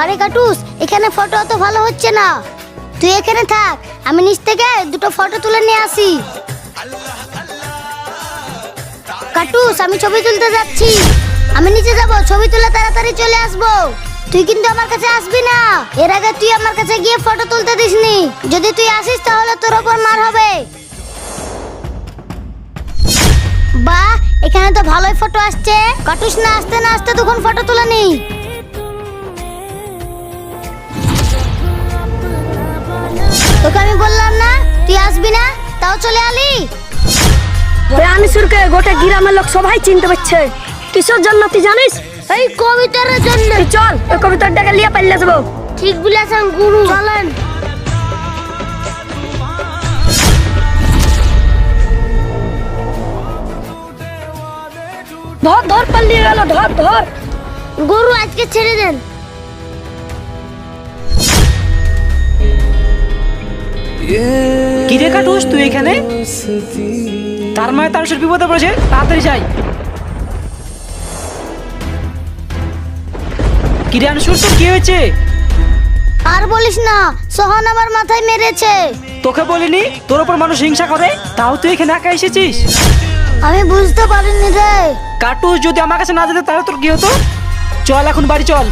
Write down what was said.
আরে কাটুস, এখানে ফটো অত ভালো হচ্ছে না। তুই এখানে থাক, আমি নিচ থেকে দুটো ফটো তুলে নিয়ে আসি। কাটুস, আমি ছবি তুলতে যাচ্ছি। আমি নিচে যাব, ছবি তুলে তাড়াতাড়ি চলে আসব। তুই কিন্তু আমার কাছে আসবি না। এর আগে তুই আমার কাছে গিয়ে ফটো তুলতে দিসনি। যদি তুই আসিস, তাহলে তোর ওপর মার হবে। বাহ, এখানে তো ভালোই ফটো আসছে। কাটুস, না আসতে না আসতে তখন ফটো তুলে নিই তোকে আমি বললাম না তুই আসবি না তাও চলে আলি? প্রাণীসুরকে গোটা গ্রামের লোক সবাই চিনতে পারছে। কিসের জন্য তুই জানিস? এই কবিতার জন্য। চল ওই কবিতাটাকে লিয়ে পাল্লে যাব। ঠিক বলেছেন গুরু। চলেন। ধর ধর পাল্লিয়ে গেল ধর ধর। গরু আজকে ছেড়ে দেন। কি রে কাটুস তুই এখানে? তার মানে তার বিপদে পড়েছে? তাড়াতাড়ি যাই। কি রে আনসুর তোর কি হয়েছে? আর বলিস না সোহান আমার মাথায় মেরেছে। তোকে বলিনি? তোর ওপর মানুষ হিংসা করে? তাও তুই এখানে একা এসেছিস? আমি বুঝতে পারিনি রে। কাটুস যদি আমার কাছে না যেতে তাহলে তোর কি হতো? চল এখন বাড়ি চল।